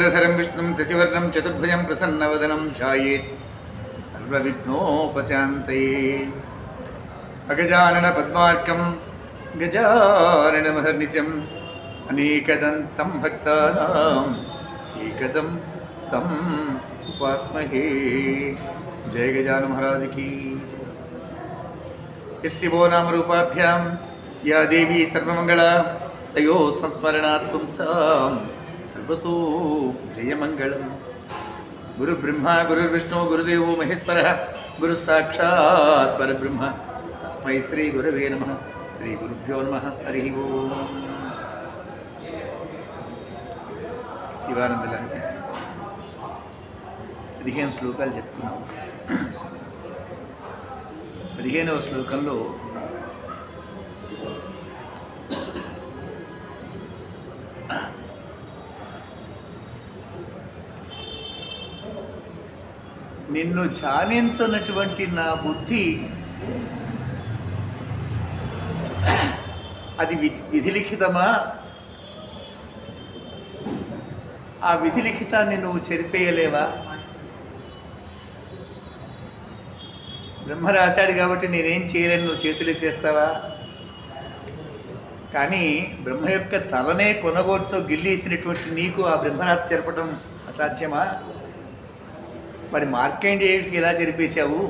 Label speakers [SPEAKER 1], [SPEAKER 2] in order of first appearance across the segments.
[SPEAKER 1] वरधरं विष्णुं शशिवर्णं चतुर्भुजं प्रसन्नवदनं ध्यायेत् सर्वविघ्नोपशान्तये अगजाननपद्मार्कं गजाननमहर्निशम् अनेकदन्तं भक्तानाम् एकदं उपास्महे जय गजान महाराज की इस शिवो नाम रूपाभ्याम या देवी सर्वमंगला तयो संस्मरणात् సర్వతో జయమంగళం గురు బ్రహ్మ గురుర్విష్ణు గురుదేవో మహేశ్వర గురు సాక్షాత్ పరబ్రహ్మ తస్మై శ్రీ గురవే నమ శ్రీ గురుభ్యో నమ హరి ఓం శివానంద పదిహేను శ్లోకాలు చెప్తున్నాము పదిహేనవ శ్లోకంలో నిన్ను ధ్యానించనటువంటి నా బుద్ధి అది విధిలిఖితమా ఆ విధిలిఖితాన్ని నువ్వు చెరిపేయలేవా బ్రహ్మ రాశాడు కాబట్టి నేనేం చేయలేను నువ్వు చేతులు ఎత్తేస్తావా కానీ బ్రహ్మ యొక్క తలనే కొనగోటుతో గిల్లీసినటువంటి నీకు ఆ బ్రహ్మరాత్ చెరపడం అసాధ్యమా మరి మార్కండేయుడికి ఎలా జరిపేశావు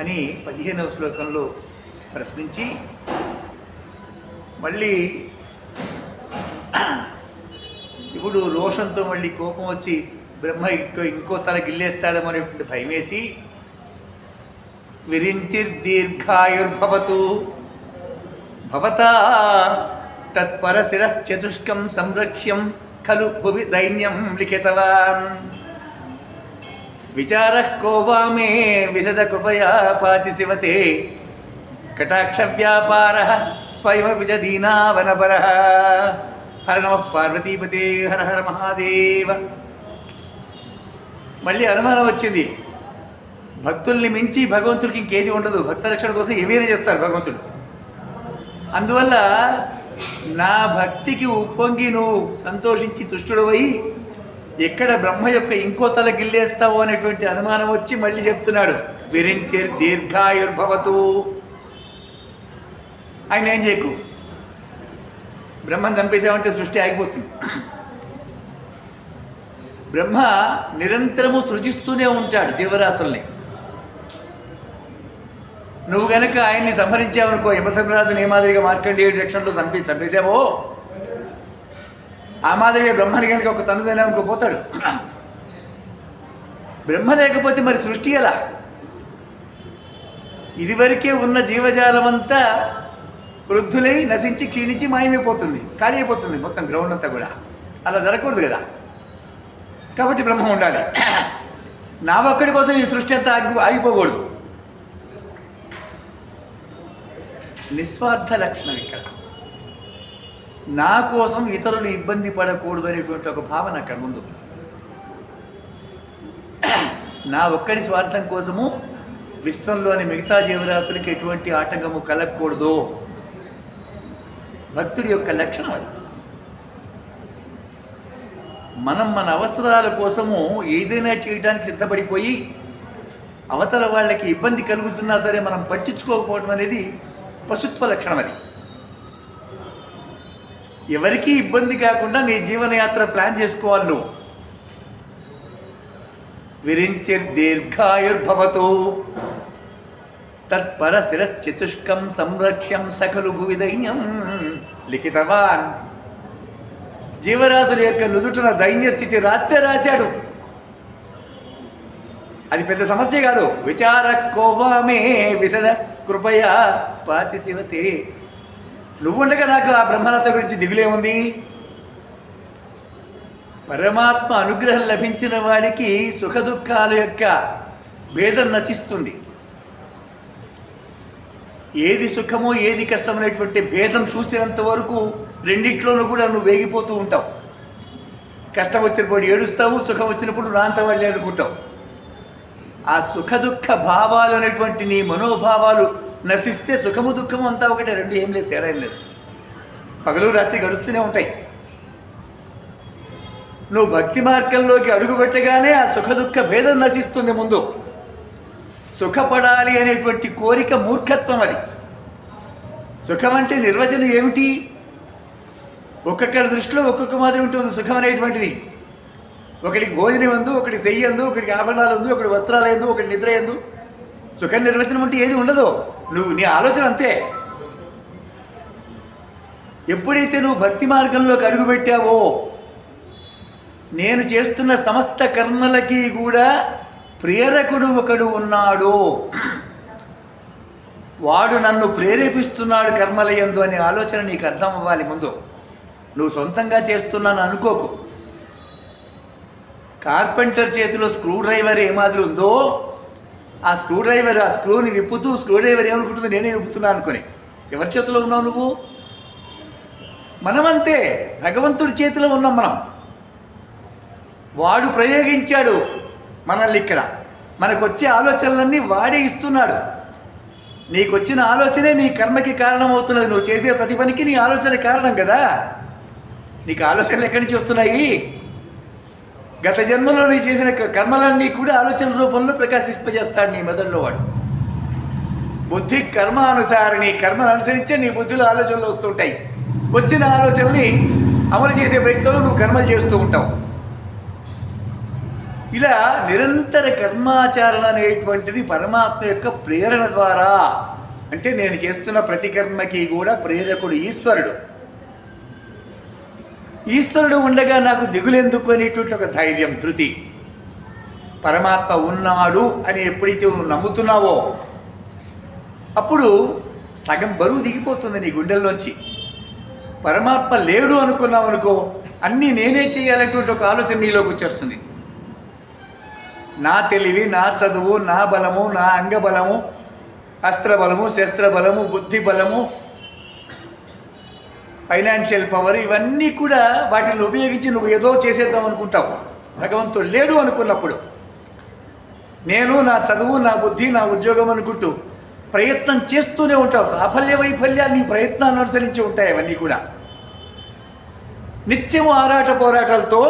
[SPEAKER 1] అని పదిహేనవ శ్లోకంలో ప్రశ్నించి మళ్ళీ శివుడు రోషంతో మళ్ళీ కోపం వచ్చి బ్రహ్మ ఇంకో ఇంకో తల గిల్లేస్తాడేమో అనేటువంటి భయం వేసి విరించిర్దీర్ఘాయుర్భవతు భవతా తత్పరశిరశ్చతుష్కం సంరక్ష్యం ఖలు భువి దైన్యం లిఖితవాన్ విచార కోపామే విశద కృపయా పాతి శివతే కటాక్ష వ్యాపార స్వయం దీనావనపర హర నమ పార్వతీపతే హర హర మహాదేవ మళ్ళీ అనుమానం వచ్చింది భక్తుల్ని మించి భగవంతుడికి ఇంకేది ఉండదు భక్త రక్షణ కోసం ఏమైనా చేస్తారు భగవంతుడు అందువల్ల నా భక్తికి ఉప్పొంగి నువ్వు సంతోషించి తుష్టుడవై ఎక్కడ బ్రహ్మ యొక్క ఇంకో తల గిల్లేస్తావో అనేటువంటి అనుమానం వచ్చి మళ్ళీ చెప్తున్నాడు విరించిర్ దీర్ఘాయుర్భవతు ఆయన ఏం చేయకు బ్రహ్మను చంపేసామంటే సృష్టి ఆగిపోతుంది బ్రహ్మ నిరంతరము సృజిస్తూనే ఉంటాడు జీవరాశుల్ని నువ్వు గనక ఆయన్ని సంహరించావనుకో యమధర్మరాజుని ఏ మాదిరిగా ఏడు రక్షణలో చంపి చంపేశావో ఆ మాదిరిగా బ్రహ్మని కనుక ఒక తనుదైన అనుకోపోతాడు బ్రహ్మ లేకపోతే మరి సృష్టి ఎలా ఇదివరకే ఉన్న జీవజాలం అంతా వృద్ధులై నశించి క్షీణించి మాయమైపోతుంది ఖాళీ అయిపోతుంది మొత్తం గ్రౌండ్ అంతా కూడా అలా జరగకూడదు కదా కాబట్టి బ్రహ్మ ఉండాలి నా ఒక్కడి కోసం ఈ సృష్టి అంతా ఆగిపోకూడదు నిస్వార్థ లక్షణం ఇక్కడ నా కోసం ఇతరులు ఇబ్బంది పడకూడదు అనేటువంటి ఒక భావన అక్కడ ముందు నా ఒక్కడి స్వార్థం కోసము విశ్వంలోని మిగతా జీవరాశులకి ఎటువంటి ఆటంకము కలగకూడదు భక్తుడి యొక్క లక్షణం అది మనం మన అవసరాల కోసము ఏదైనా చేయడానికి సిద్ధపడిపోయి అవతల వాళ్ళకి ఇబ్బంది కలుగుతున్నా సరే మనం పట్టించుకోకపోవడం అనేది పశుత్వ లక్షణం అది ఎవరికీ ఇబ్బంది కాకుండా నీ జీవనయాత్ర ప్లాన్ చేసుకోవాలి నువ్వు విరించిర్ దీర్ఘాయుర్భవతు తత్పర శిరశ్చతుష్కం సంరక్ష్యం సకలు భువిదైన్యం లిఖితవాన్ జీవరాశుల యొక్క నుదుటిన దైన్యస్థితి రాస్తే రాశాడు అది పెద్ద సమస్య కాదు విచార విశద కృపయా పాతి శివతే నువ్వుండగా నాకు ఆ బ్రహ్మరథ గురించి దిగులేముంది పరమాత్మ అనుగ్రహం లభించిన వాడికి సుఖదుఖాల యొక్క భేదం నశిస్తుంది ఏది సుఖమో ఏది అనేటువంటి భేదం చూసినంత వరకు రెండిట్లోనూ కూడా నువ్వు వేగిపోతూ ఉంటావు కష్టం వచ్చినప్పుడు ఏడుస్తావు సుఖం వచ్చినప్పుడు నాంత వెళ్ళి అనుకుంటావు ఆ సుఖ దుఃఖ భావాలు అనేటువంటి నీ మనోభావాలు నశిస్తే సుఖము దుఃఖము అంతా ఒకటే రెండు ఏం లేదు తేడా ఏం లేదు పగలు రాత్రి గడుస్తూనే ఉంటాయి నువ్వు భక్తి మార్గంలోకి అడుగుపెట్టగానే ఆ సుఖ దుఃఖ భేదం నశిస్తుంది ముందు సుఖపడాలి అనేటువంటి కోరిక మూర్ఖత్వం అది సుఖం అంటే నిర్వచనం ఏమిటి ఒక్కొక్కడి దృష్టిలో ఒక్కొక్క మాదిరి ఉంటుంది సుఖం అనేటువంటిది ఒకటి భోజనం ఎందు ఒకటి చెయ్యందు ఒకటి ఆభరణాలు ఎందు ఒకటి వస్త్రాలు ఎందు ఒకటి నిద్ర ఎందు సుఖ నిర్వచనం అంటే ఏది ఉండదు నువ్వు నీ ఆలోచన అంతే ఎప్పుడైతే నువ్వు భక్తి మార్గంలోకి అడుగుపెట్టావో నేను చేస్తున్న సమస్త కర్మలకి కూడా ప్రేరకుడు ఒకడు ఉన్నాడు వాడు నన్ను ప్రేరేపిస్తున్నాడు కర్మలయందు అనే ఆలోచన నీకు అర్థం అవ్వాలి ముందు నువ్వు సొంతంగా చేస్తున్నాను అనుకోకు కార్పెంటర్ చేతిలో స్క్రూ డ్రైవర్ ఏమాదిరి ఉందో ఆ స్క్రూ డ్రైవర్ ఆ స్క్రూని విప్పుతూ స్క్రూ డ్రైవర్ ఏమనుకుంటుందో నేనే విప్పుతున్నా అనుకుని ఎవరి చేతిలో ఉన్నావు నువ్వు మనమంతే భగవంతుడి చేతిలో ఉన్నాం మనం వాడు ప్రయోగించాడు మనల్ని ఇక్కడ మనకు వచ్చే ఆలోచనలన్నీ వాడే ఇస్తున్నాడు నీకు వచ్చిన ఆలోచనే నీ కర్మకి కారణం అవుతున్నది నువ్వు చేసే ప్రతి పనికి నీ ఆలోచన కారణం కదా నీకు ఆలోచనలు ఎక్కడి నుంచి వస్తున్నాయి గత జన్మలో నీ చేసిన కర్మలన్నీ కూడా ఆలోచన రూపంలో ప్రకాశింపజేస్తాడు నీ మెదడులో వాడు బుద్ధి కర్మ నీ కర్మను అనుసరించే నీ బుద్ధిలో ఆలోచనలు వస్తుంటాయి వచ్చిన ఆలోచనల్ని అమలు చేసే ప్రయత్నంలో నువ్వు కర్మలు చేస్తూ ఉంటావు ఇలా నిరంతర కర్మాచారణ అనేటువంటిది పరమాత్మ యొక్క ప్రేరణ ద్వారా అంటే నేను చేస్తున్న ప్రతి కర్మకి కూడా ప్రేరకుడు ఈశ్వరుడు ఈశ్వరుడు ఉండగా నాకు దిగులెందుకు అనేటువంటి ఒక ధైర్యం తృతి పరమాత్మ ఉన్నాడు అని ఎప్పుడైతే నువ్వు నమ్ముతున్నావో అప్పుడు సగం బరువు దిగిపోతుంది నీ గుండెల్లోంచి పరమాత్మ లేడు అనుకున్నావు అనుకో అన్నీ నేనే చేయాలనేటువంటి ఒక ఆలోచన నీలోకి వచ్చేస్తుంది నా తెలివి నా చదువు నా బలము నా అంగబలము అస్త్రబలము శస్త్రబలము బుద్ధి బలము ఫైనాన్షియల్ పవర్ ఇవన్నీ కూడా వాటిని ఉపయోగించి నువ్వు ఏదో చేసేద్దాం అనుకుంటావు భగవంతుడు లేడు అనుకున్నప్పుడు నేను నా చదువు నా బుద్ధి నా ఉద్యోగం అనుకుంటూ ప్రయత్నం చేస్తూనే ఉంటావు సాఫల్య వైఫల్యాన్ని ప్రయత్నాన్ని అనుసరించి ఉంటాయి అవన్నీ కూడా నిత్యము ఆరాట పోరాటాలతో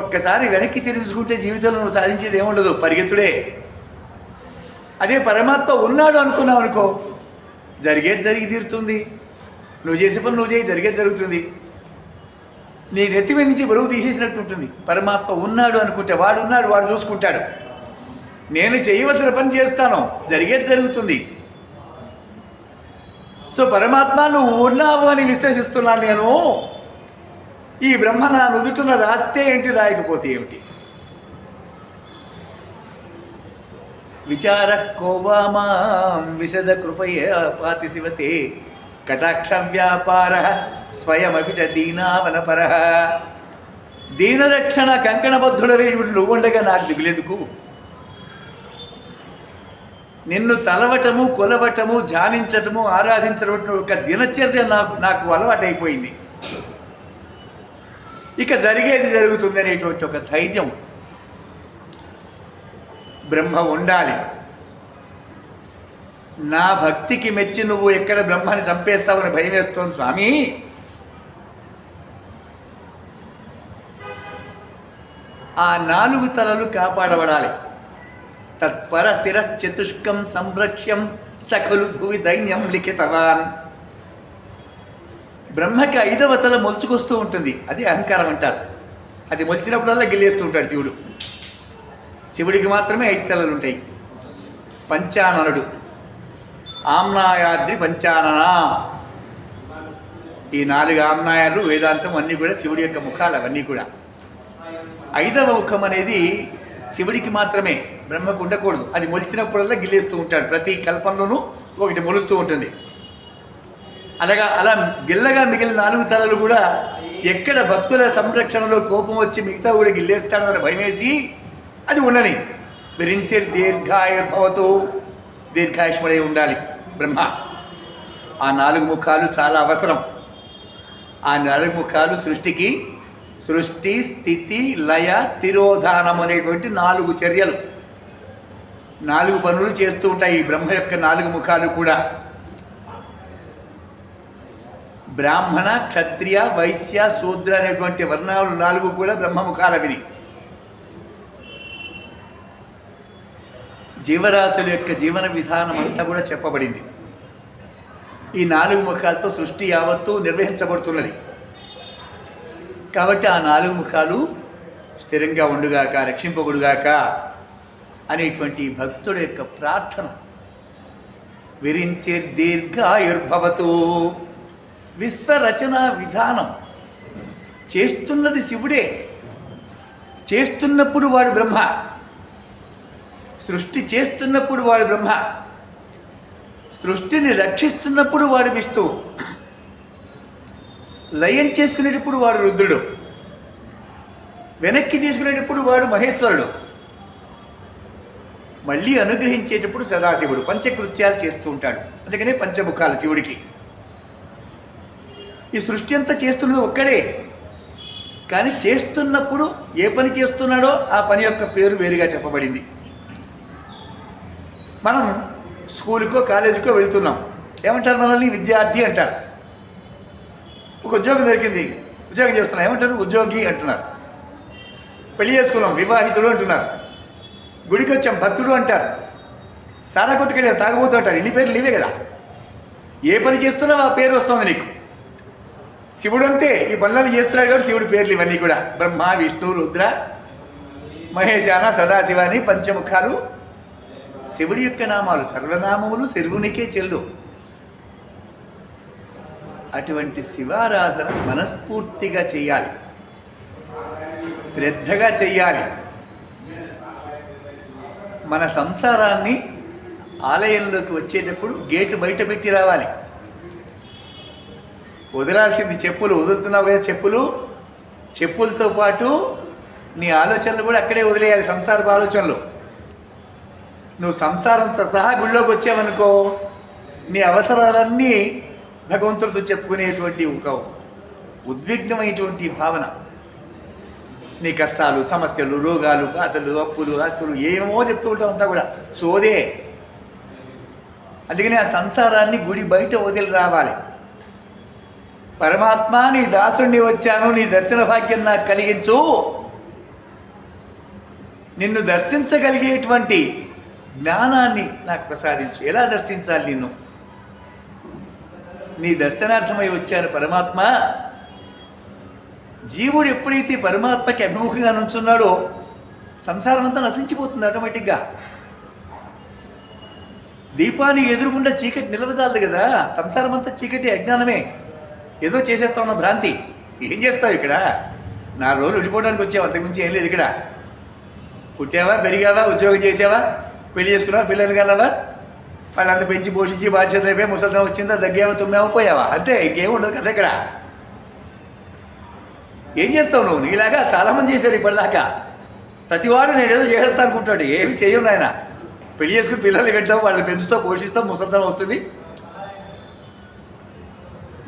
[SPEAKER 1] ఒక్కసారి వెనక్కి తెలుసుకుంటే జీవితంలో సాధించేది ఏముండదు పరిగెత్తుడే అదే పరమాత్మ ఉన్నాడు అనుకున్నావు అనుకో జరిగేది జరిగి తీరుతుంది నువ్వు చేసే పని నువ్వు చేయి జరిగేది జరుగుతుంది నీ నెత్తి మీద నుంచి బరువు తీసేసినట్టు ఉంటుంది పరమాత్మ ఉన్నాడు అనుకుంటే వాడు ఉన్నాడు వాడు చూసుకుంటాడు నేను చేయవలసిన పని చేస్తాను జరిగేది జరుగుతుంది సో పరమాత్మ నువ్వు ఉన్నావు అని విశ్వసిస్తున్నాను నేను ఈ బ్రహ్మ నా నుదుటిన రాస్తే ఏంటి రాయకపోతే ఏమిటి విచార కోవామాం విశద కృపయ పాతి శివతే కటాక్షవ్యాపార స్వయమపి చ దీనావనపర దీనరక్షణ కంకణబద్ధుడవే నువ్వు ఉండగా నాకు దిగులేదుకు నిన్ను తలవటము కొలవటము ధ్యానించటము ఆరాధించటం ఒక దినచర్య నాకు నాకు అలవాటైపోయింది ఇక జరిగేది జరుగుతుంది అనేటువంటి ఒక ధైర్యం బ్రహ్మ ఉండాలి నా భక్తికి మెచ్చి నువ్వు ఎక్కడ బ్రహ్మాన్ని చంపేస్తావని భయం వేస్తోంది స్వామి ఆ నాలుగు తలలు కాపాడబడాలి తత్పర చతుష్కం సంరక్ష్యం సఖలు భువి దైన్యం లిఖితవాన్ బ్రహ్మకి ఐదవ తల మొలుచుకొస్తూ ఉంటుంది అది అహంకారం అంటారు అది మొలిచినప్పుడల్లా గెలిచేస్తూ ఉంటాడు శివుడు శివుడికి మాత్రమే ఐదు తలలు ఉంటాయి పంచానరుడు ఆమ్నాయాద్రి పంచానన ఈ నాలుగు ఆమ్నాయాలు వేదాంతం అన్నీ కూడా శివుడి యొక్క ముఖాలు అవన్నీ కూడా ఐదవ ముఖం అనేది శివుడికి మాత్రమే బ్రహ్మకు ఉండకూడదు అది మొలిచినప్పుడల్లా గిల్లేస్తూ ఉంటాడు ప్రతి కల్పంలోనూ ఒకటి మొలుస్తూ ఉంటుంది అలాగా అలా గిల్లగా మిగిలిన నాలుగు తలలు కూడా ఎక్కడ భక్తుల సంరక్షణలో కోపం వచ్చి మిగతా కూడా గిల్లేస్తాడని అని భయమేసి అది ఉండని విరించే దీర్ఘాయుర్భవతో దీర్ఘాయుష్మడై ఉండాలి బ్రహ్మ ఆ నాలుగు ముఖాలు చాలా అవసరం ఆ నాలుగు ముఖాలు సృష్టికి సృష్టి స్థితి లయ తిరోధానం అనేటువంటి నాలుగు చర్యలు నాలుగు పనులు చేస్తూ ఉంటాయి బ్రహ్మ యొక్క నాలుగు ముఖాలు కూడా బ్రాహ్మణ క్షత్రియ వైశ్య శూద్ర అనేటువంటి వర్ణాలు నాలుగు కూడా బ్రహ్మముఖాలవిని జీవరాశుల యొక్క జీవన విధానం అంతా కూడా చెప్పబడింది ఈ నాలుగు ముఖాలతో సృష్టి యావత్తు నిర్వహించబడుతున్నది కాబట్టి ఆ నాలుగు ముఖాలు స్థిరంగా ఉండుగాక రక్షింపబడుగాక అనేటువంటి భక్తుడు యొక్క ప్రార్థన విరించే దీర్ఘాయుర్భవతు విశ్వరచన విధానం చేస్తున్నది శివుడే చేస్తున్నప్పుడు వాడు బ్రహ్మ సృష్టి చేస్తున్నప్పుడు వాడు బ్రహ్మ సృష్టిని రక్షిస్తున్నప్పుడు వాడు విష్ణు లయం చేసుకునేటప్పుడు వాడు రుద్రుడు వెనక్కి తీసుకునేటప్పుడు వాడు మహేశ్వరుడు మళ్ళీ అనుగ్రహించేటప్పుడు సదాశివుడు పంచకృత్యాలు చేస్తూ ఉంటాడు అందుకనే పంచముఖాలు శివుడికి ఈ సృష్టి అంతా చేస్తున్నది ఒక్కడే కానీ చేస్తున్నప్పుడు ఏ పని చేస్తున్నాడో ఆ పని యొక్క పేరు వేరుగా చెప్పబడింది మనం స్కూల్కో కాలేజీకో వెళ్తున్నాం ఏమంటారు మనల్ని విద్యార్థి అంటారు ఒక ఉద్యోగం దొరికింది ఉద్యోగం చేస్తున్నాం ఏమంటారు ఉద్యోగి అంటున్నారు పెళ్లి చేసుకున్నాం వివాహితుడు అంటున్నారు గుడికి వచ్చాం భక్తుడు అంటారు తారా కొట్టుకెళ్ళి తాగబోతూ అంటారు ఇన్ని పేర్లు లేవే కదా ఏ పని చేస్తున్నావు ఆ పేరు వస్తుంది నీకు శివుడు అంతే ఈ పనులను చేస్తున్నాడు కాబట్టి శివుడి పేర్లు ఇవన్నీ కూడా బ్రహ్మ విష్ణు రుద్ర మహేశాన సదాశివాని పంచముఖాలు శివుడి యొక్క నామాలు సర్వనామములు శివునికే చెల్లు అటువంటి శివారాధన మనస్ఫూర్తిగా చేయాలి శ్రద్ధగా చెయ్యాలి మన సంసారాన్ని ఆలయంలోకి వచ్చేటప్పుడు గేటు బయట పెట్టి రావాలి వదలాల్సింది చెప్పులు వదులుతున్నావు కదా చెప్పులు చెప్పులతో పాటు నీ ఆలోచనలు కూడా అక్కడే వదిలేయాలి సంసారపు ఆలోచనలు నువ్వు సంసారంతో సహా గుళ్ళోకి వచ్చావనుకో నీ అవసరాలన్నీ భగవంతుడితో చెప్పుకునేటువంటి ఒక ఉద్విగ్నమైనటువంటి భావన నీ కష్టాలు సమస్యలు రోగాలు కాతలు అప్పులు ఆస్తులు ఏమో చెప్తూ ఉంటావు అంతా కూడా సోదే అందుకని ఆ సంసారాన్ని గుడి బయట వదిలి రావాలి పరమాత్మ నీ దాసుణ్ణి వచ్చాను నీ దర్శన భాగ్యం నాకు కలిగించు నిన్ను దర్శించగలిగేటువంటి జ్ఞానాన్ని నాకు ప్రసాదించు ఎలా దర్శించాలి నిన్ను నీ దర్శనార్థమై వచ్చాను పరమాత్మ జీవుడు ఎప్పుడైతే పరమాత్మకి అభిముఖంగా నుంచున్నాడో సంసారం అంతా నశించిపోతుంది ఆటోమేటిక్గా దీపాన్ని ఎదురుకుండా చీకటి నిలవజాలదు కదా సంసారం అంతా చీకటి అజ్ఞానమే ఏదో చేసేస్తా ఉన్న భ్రాంతి ఏం చేస్తావు ఇక్కడ నా రోజులు వెళ్ళిపోవడానికి వచ్చావు అంతకుమించి ఏం లేదు ఇక్కడ పుట్టావా పెరిగావా ఉద్యోగం చేసావా పెళ్లి చేసుకున్నావు పిల్లలు కన్నావా వాళ్ళంత పెంచి పోషించి బాధ్యత అయిపోయి ముసలితనం వచ్చిందా దగ్గేమో తుమ్మేమో పోయావా అంతే ఇంకేం ఉండదు కదా ఇక్కడ ఏం చేస్తావు నువ్వు నీలాగా చాలామంది చేశారు ఇప్పటిదాకా ప్రతివాడు నేనేదో చేసేస్తా అనుకుంటాడు ఏమి చేయను ఆయన పెళ్లి చేసుకుని పిల్లలు పెట్టావు వాళ్ళని పెంచుతావు పోషిస్తావు ముసలితనం వస్తుంది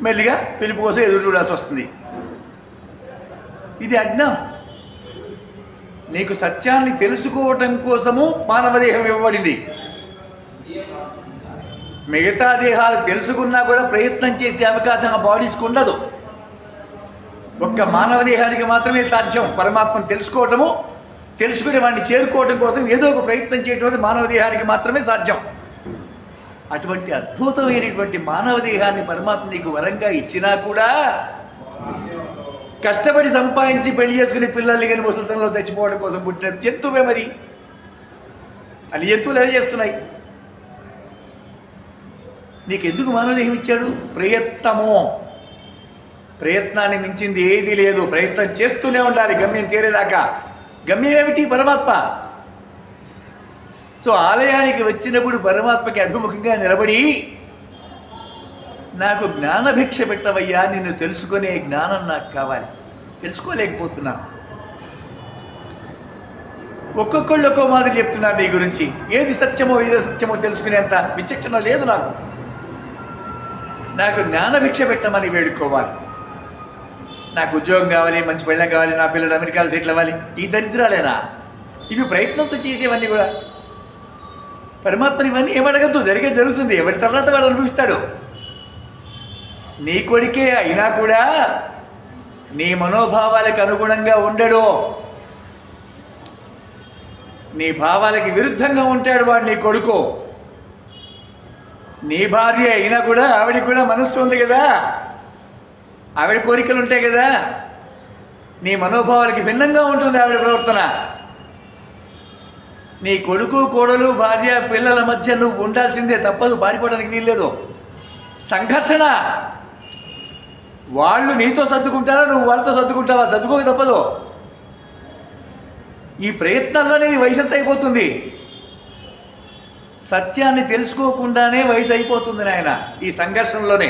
[SPEAKER 1] మెల్లిగా పిలుపు కోసం ఎదురు చూడాల్సి వస్తుంది ఇది అజ్ఞానం నీకు సత్యాన్ని తెలుసుకోవటం కోసము మానవ దేహం ఇవ్వబడింది మిగతా దేహాలు తెలుసుకున్నా కూడా ప్రయత్నం చేసే అవకాశం ఆ బాడీస్కి ఉండదు ఒక్క మానవ దేహానికి మాత్రమే సాధ్యం పరమాత్మను తెలుసుకోవటము తెలుసుకుని వాడిని చేరుకోవటం కోసం ఏదో ఒక ప్రయత్నం చేయటం మానవ దేహానికి మాత్రమే సాధ్యం అటువంటి అద్భుతమైనటువంటి మానవ దేహాన్ని పరమాత్మ నీకు వరంగా ఇచ్చినా కూడా కష్టపడి సంపాదించి పెళ్లి చేసుకుని పిల్లల్ని కానీ ముసలితనంలో తెచ్చిపోవడం కోసం పుట్టిన జంతువే మరి అని జంతువులు అదే చేస్తున్నాయి నీకు ఎందుకు మానవదేహం ఇచ్చాడు ప్రయత్నము ప్రయత్నాన్ని మించింది ఏదీ లేదు ప్రయత్నం చేస్తూనే ఉండాలి గమ్యం చేరేదాకా గమ్యం ఏమిటి పరమాత్మ సో ఆలయానికి వచ్చినప్పుడు పరమాత్మకి అభిముఖంగా నిలబడి నాకు జ్ఞానభిక్ష పెట్టవయ్యా నిన్ను తెలుసుకునే జ్ఞానం నాకు కావాలి తెలుసుకోలేకపోతున్నాను ఒక్కొక్కళ్ళు ఒక్కో మాదిరి చెప్తున్నాను నీ గురించి ఏది సత్యమో ఏది సత్యమో తెలుసుకునేంత విచక్షణ లేదు నాకు నాకు జ్ఞానభిక్ష పెట్టమని వేడుకోవాలి నాకు ఉద్యోగం కావాలి మంచి పెళ్ళం కావాలి నా పిల్లలు అమెరికాలో సెటిల్ అవ్వాలి ఈ దరిద్రాలేనా ఇవి ప్రయత్నంతో చేసేవన్నీ కూడా పరమాత్మ ఇవన్నీ ఏమడగద్దు జరిగే జరుగుతుంది ఎవరి తర్వాత వాడు అనుభవిస్తాడు నీ కొడుకే అయినా కూడా నీ మనోభావాలకు అనుగుణంగా ఉండడు నీ భావాలకి విరుద్ధంగా ఉంటాడు వాడు నీ కొడుకు నీ భార్య అయినా కూడా ఆవిడికి కూడా మనస్సు ఉంది కదా ఆవిడ కోరికలు ఉంటాయి కదా నీ మనోభావాలకి భిన్నంగా ఉంటుంది ఆవిడ ప్రవర్తన నీ కొడుకు కోడలు భార్య పిల్లల మధ్య నువ్వు ఉండాల్సిందే తప్పదు పారిపోవడానికి వీల్లేదు సంఘర్షణ వాళ్ళు నీతో సర్దుకుంటారా నువ్వు వాళ్ళతో సర్దుకుంటావా సర్దుకోక తప్పదు ఈ ప్రయత్నంలోనే నీ వయసు ఎంత అయిపోతుంది సత్యాన్ని తెలుసుకోకుండానే వయసు అయిపోతుంది నాయన ఈ సంఘర్షణలోనే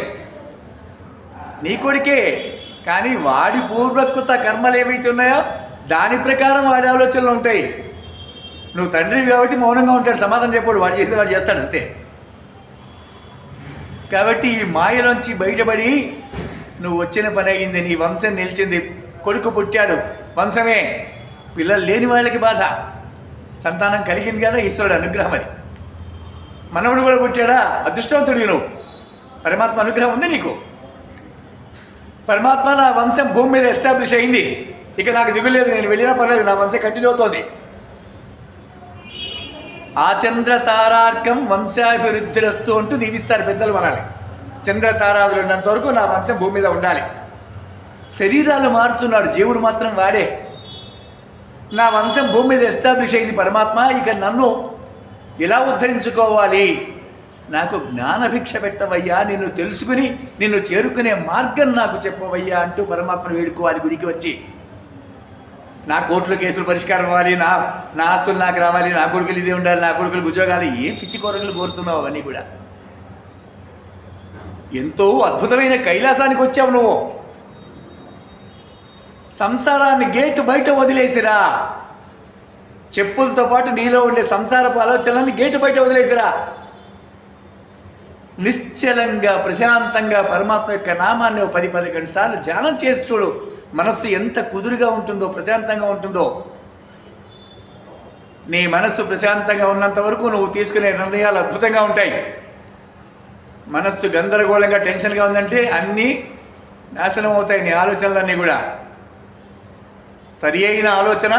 [SPEAKER 1] నీ కొడికే కానీ వాడి పూర్వకృత కర్మలు ఏవైతే ఉన్నాయో దాని ప్రకారం వాడి ఆలోచనలు ఉంటాయి నువ్వు తండ్రి కాబట్టి మౌనంగా ఉంటాడు సమాధానం చెప్పాడు వాడు చేస్తే వాడు చేస్తాడు అంతే కాబట్టి ఈ మాయలోంచి బయటపడి నువ్వు వచ్చిన పని అయింది నీ వంశం నిలిచింది కొడుకు పుట్టాడు వంశమే పిల్లలు లేని వాళ్ళకి బాధ సంతానం కలిగింది కదా ఈశ్వరుడు అనుగ్రహం అది మనవుడు కూడా పుట్టాడా అదృష్టవంతుడు నువ్వు పరమాత్మ అనుగ్రహం ఉంది నీకు పరమాత్మ నా వంశం భూమి మీద ఎస్టాబ్లిష్ అయింది ఇక నాకు దిగులేదు నేను వెళ్ళినా పర్లేదు నా వంశం కంటిన్యూ అవుతోంది ఆచంద్ర తారార్కం రస్తూ అంటూ దీవిస్తారు పెద్దలు మనల్ని తారాదులు ఉన్నంత వరకు నా వంశం భూమి మీద ఉండాలి శరీరాలు మారుతున్నాడు జీవుడు మాత్రం వాడే నా వంశం భూమి మీద ఎస్టాబ్లిష్ అయింది పరమాత్మ ఇక నన్ను ఎలా ఉద్ధరించుకోవాలి నాకు జ్ఞానభిక్ష పెట్టవయ్యా నిన్ను తెలుసుకుని నిన్ను చేరుకునే మార్గం నాకు చెప్పవయ్యా అంటూ పరమాత్మను వేడుకోవాలి గుడికి వచ్చి నా కోర్టులో కేసులు పరిష్కారం అవ్వాలి నా నా ఆస్తులు నాకు రావాలి నా కొడుకులు ఇదే ఉండాలి నా కొడుకులు ఉద్యోగాలు ఏం పిచ్చి కోరికలు కోరుతున్నావు అవన్నీ కూడా ఎంతో అద్భుతమైన కైలాసానికి వచ్చావు నువ్వు సంసారాన్ని గేటు బయట వదిలేసిరా చెప్పులతో పాటు నీలో ఉండే సంసారపు ఆలోచనల్ని గేటు బయట వదిలేసిరా నిశ్చలంగా ప్రశాంతంగా పరమాత్మ యొక్క నామాన్ని పది పదిహేను సార్లు ధ్యానం చేసి చూడు మనస్సు ఎంత కుదురుగా ఉంటుందో ప్రశాంతంగా ఉంటుందో నీ మనస్సు ప్రశాంతంగా ఉన్నంత వరకు నువ్వు తీసుకునే నిర్ణయాలు అద్భుతంగా ఉంటాయి మనస్సు గందరగోళంగా టెన్షన్గా ఉందంటే అన్నీ నాశనం అవుతాయి నీ ఆలోచనలన్నీ కూడా సరి అయిన ఆలోచన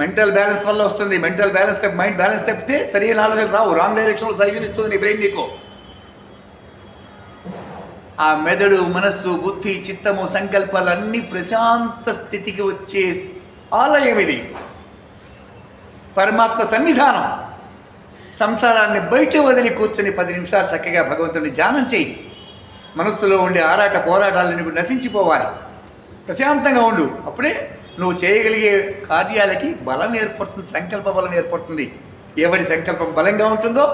[SPEAKER 1] మెంటల్ బ్యాలెన్స్ వల్ల వస్తుంది మెంటల్ బ్యాలెన్స్ మైండ్ బ్యాలెన్స్ తప్పితే సరి అయిన ఆలోచన రావు రాంగ్ డైరెక్షన్లో సజెషన్ నీ బ్రెయిన్ నీకు ఆ మెదడు మనస్సు బుద్ధి చిత్తము సంకల్పాలు అన్నీ ప్రశాంత స్థితికి వచ్చే ఆలయం ఇది పరమాత్మ సన్నిధానం సంసారాన్ని బయట వదిలి కూర్చొని పది నిమిషాలు చక్కగా భగవంతుని ధ్యానం చేయి మనస్సులో ఉండే ఆరాట పోరాటాలను నశించిపోవాలి ప్రశాంతంగా ఉండు అప్పుడే నువ్వు చేయగలిగే కార్యాలకి బలం ఏర్పడుతుంది సంకల్ప బలం ఏర్పడుతుంది ఎవరి సంకల్పం బలంగా ఉంటుందో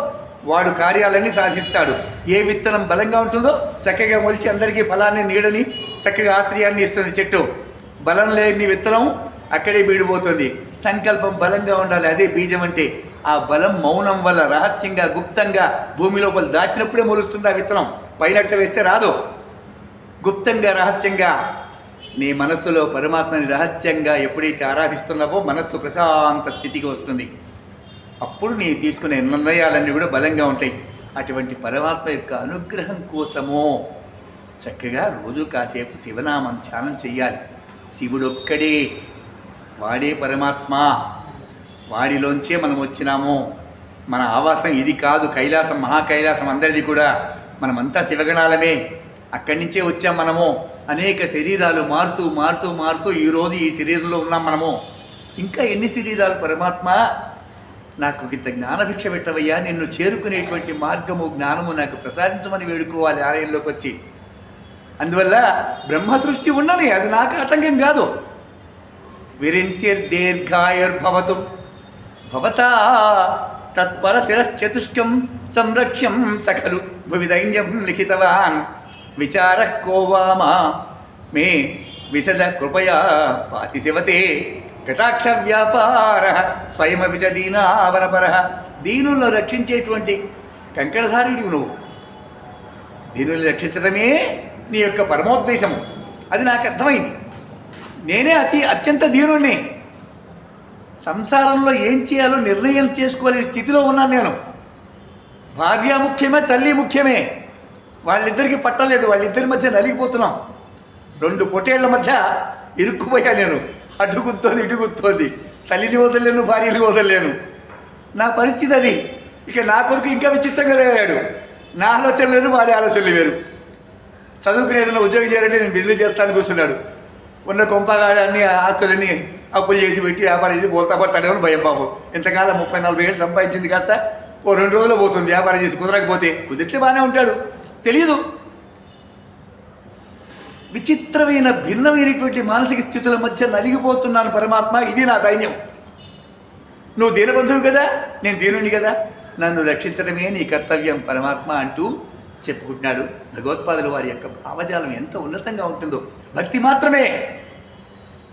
[SPEAKER 1] వాడు కార్యాలన్నీ సాధిస్తాడు ఏ విత్తనం బలంగా ఉంటుందో చక్కగా మొలిచి అందరికీ ఫలాన్ని నీడని చక్కగా ఆశ్రయాన్ని ఇస్తుంది చెట్టు బలం లేని విత్తనం అక్కడే బీడిపోతుంది సంకల్పం బలంగా ఉండాలి అదే బీజం అంటే ఆ బలం మౌనం వల్ల రహస్యంగా గుప్తంగా భూమి లోపల దాచినప్పుడే మొలుస్తుంది ఆ విత్తనం పైనట్ట వేస్తే రాదు గుప్తంగా రహస్యంగా నీ మనస్సులో పరమాత్మని రహస్యంగా ఎప్పుడైతే ఆరాధిస్తున్నావో మనస్సు ప్రశాంత స్థితికి వస్తుంది అప్పుడు నీ తీసుకునే నిర్ణయాలన్నీ కూడా బలంగా ఉంటాయి అటువంటి పరమాత్మ యొక్క అనుగ్రహం కోసమో చక్కగా రోజు కాసేపు శివనామం ధ్యానం చెయ్యాలి శివుడొక్కడే వాడే పరమాత్మ వాడిలోంచే మనం వచ్చినాము మన ఆవాసం ఇది కాదు కైలాసం మహాకైలాసం అందరిది కూడా మనమంతా శివగణాలమే అక్కడి నుంచే వచ్చాం మనము అనేక శరీరాలు మారుతూ మారుతూ మారుతూ ఈరోజు ఈ శరీరంలో ఉన్నాం మనము ఇంకా ఎన్ని శరీరాలు పరమాత్మ నాకు ఇంత జ్ఞానభిక్ష పెట్టవయ్యా నిన్ను చేరుకునేటువంటి మార్గము జ్ఞానము నాకు ప్రసాదించమని వేడుకోవాలి ఆలయంలోకి వచ్చి అందువల్ల బ్రహ్మ సృష్టి ఉన్నది అది నాకు ఆటంకం కాదు విరించిర్ దీర్ఘాయుర్భవతు భవతా తత్పరశిరశ్చతుష్కం సంరక్ష్యం సఖలు భువిదైన్యం లిఖితవాన్ విచార కోవామ మే విశద కృపయా పాతి శివతే కటాక్ష వ్యాపార స్వయమవిచ దీనావనపర దీనుల్లో రక్షించేటువంటి కంకణధారుడు నువ్వు దీనుల్ని రక్షించడమే నీ యొక్క పరమోద్దేశము అది నాకు అర్థమైంది నేనే అతి అత్యంత దీనుణ్ణి సంసారంలో ఏం చేయాలో నిర్ణయం చేసుకోలేని స్థితిలో ఉన్నాను నేను భార్య ముఖ్యమే తల్లి ముఖ్యమే వాళ్ళిద్దరికీ పట్టలేదు వాళ్ళిద్దరి మధ్య నలిగిపోతున్నాం రెండు పొటేళ్ల మధ్య ఇరుక్కుపోయా నేను ఇటు ఇడుగుతోంది తల్లిని వదలలేను భార్యని వదలలేను నా పరిస్థితి అది ఇక నా కొడుకు ఇంకా విచిత్రంగా తయారాడు నా ఆలోచన లేదు వాడి ఆలోచనలు వేరు చదువుకుని ఏదైనా ఉద్యోగం చేయాలంటే నేను బిజినెస్ చేస్తాను కూర్చున్నాడు ఉన్న కొంపగాడు అన్ని ఆస్తులన్నీ అప్పులు చేసి పెట్టి వ్యాపారం చేసి బోల్తా పడతాడేమో భయం బాబు ఇంతకాలం ముప్పై నలభై ఏళ్ళు సంపాదించింది కాస్త ఓ రెండు రోజులు పోతుంది వ్యాపారం చేసి కుదరకపోతే కుదిరితే బాగానే ఉంటాడు తెలియదు విచిత్రమైన భిన్నమైనటువంటి మానసిక స్థితుల మధ్య నలిగిపోతున్నాను పరమాత్మ ఇది నా దైన్యం నువ్వు బంధువు కదా నేను దీనుని కదా నన్ను రక్షించడమే నీ కర్తవ్యం పరమాత్మ అంటూ చెప్పుకుంటున్నాడు భగవత్పాదులు వారి యొక్క భావజాలం ఎంత ఉన్నతంగా ఉంటుందో భక్తి మాత్రమే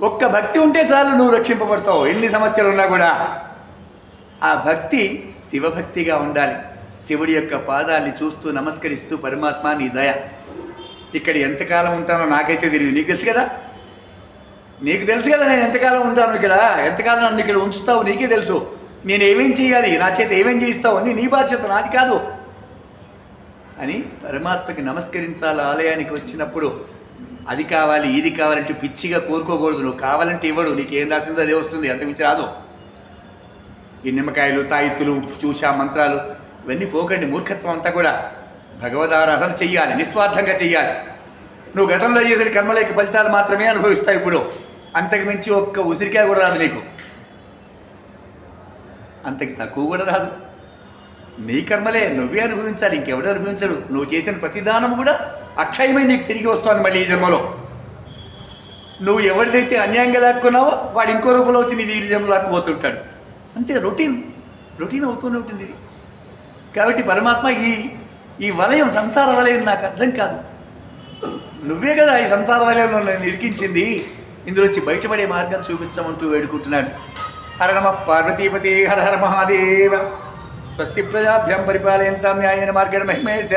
[SPEAKER 1] ఒక్క భక్తి ఉంటే చాలు నువ్వు రక్షింపబడతావు ఎన్ని సమస్యలు ఉన్నా కూడా ఆ భక్తి శివభక్తిగా ఉండాలి శివుడి యొక్క పాదాల్ని చూస్తూ నమస్కరిస్తూ పరమాత్మ నీ దయ ఇక్కడ ఎంతకాలం ఉంటానో నాకైతే తెలియదు నీకు తెలుసు కదా నీకు తెలుసు కదా నేను ఎంతకాలం ఉంటాను ఇక్కడ ఎంతకాలం నన్ను ఇక్కడ ఉంచుతావు నీకే తెలుసు నేను ఏమేం చేయాలి నా చేత ఏమేం చేయిస్తావు అని నీ బాధ్యత నాది కాదు అని పరమాత్మకి నమస్కరించాలి ఆలయానికి వచ్చినప్పుడు అది కావాలి ఇది కావాలంటే పిచ్చిగా కోరుకోకూడదు నువ్వు కావాలంటే ఇవ్వడు నీకేం రాసిందో అదే వస్తుంది అంతకుమించి రాదు ఈ నిమ్మకాయలు తాయిత్తులు చూషా మంత్రాలు ఇవన్నీ పోకండి మూర్ఖత్వం అంతా కూడా ఆరాధన చెయ్యాలి నిస్వార్థంగా చెయ్యాలి నువ్వు గతంలో చేసిన కర్మలకి ఫలితాలు మాత్రమే అనుభవిస్తావు ఇప్పుడు అంతకు మించి ఒక్క ఉసిరికాయ కూడా రాదు నీకు అంతకి తక్కువ కూడా రాదు నీ కర్మలే నువ్వే అనుభవించాలి ఇంకెవడో అనుభవించడు నువ్వు చేసిన ప్రతిదానం కూడా అక్షయమై నీకు తిరిగి వస్తుంది మళ్ళీ ఈ జన్మలో నువ్వు ఎవరిదైతే అన్యాయంగా లాక్కున్నావో వాడు ఇంకో రూపంలో వచ్చి నీ ఈ జన్మలో లాక్కుపోతుంటాడు అంతే రొటీన్ రొటీన్ అవుతూనే ఉంటుంది కాబట్టి పరమాత్మ ఈ ఈ వలయం సంసార వలయం నాకు అర్థం కాదు నువ్వే కదా ఈ సంసార వలయంలో నేను ఇరికించింది ఇందులోంచి బయటపడే మార్గం చూపించమంటూ వేడుకుంటున్నాడు నమ పార్వతీపతి హర హర మహాదేవ స్వస్తి ప్రజాభ్యం పరిపాలయంతా న్యాయ మార్గేణ మహిమేశ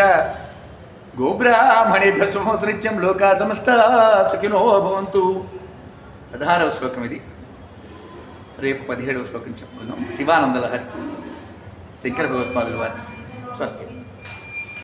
[SPEAKER 1] గోబ్రాహ్మణేభ్య సుమోసనిత్యం లోకా సమస్త సుఖినో భవంతు పదహారవ శ్లోకం ఇది రేపు పదిహేడవ శ్లోకం చెప్పుకుందాం శివానందలహరి శంకర భగవత్పాదులు వారి స్వస్తి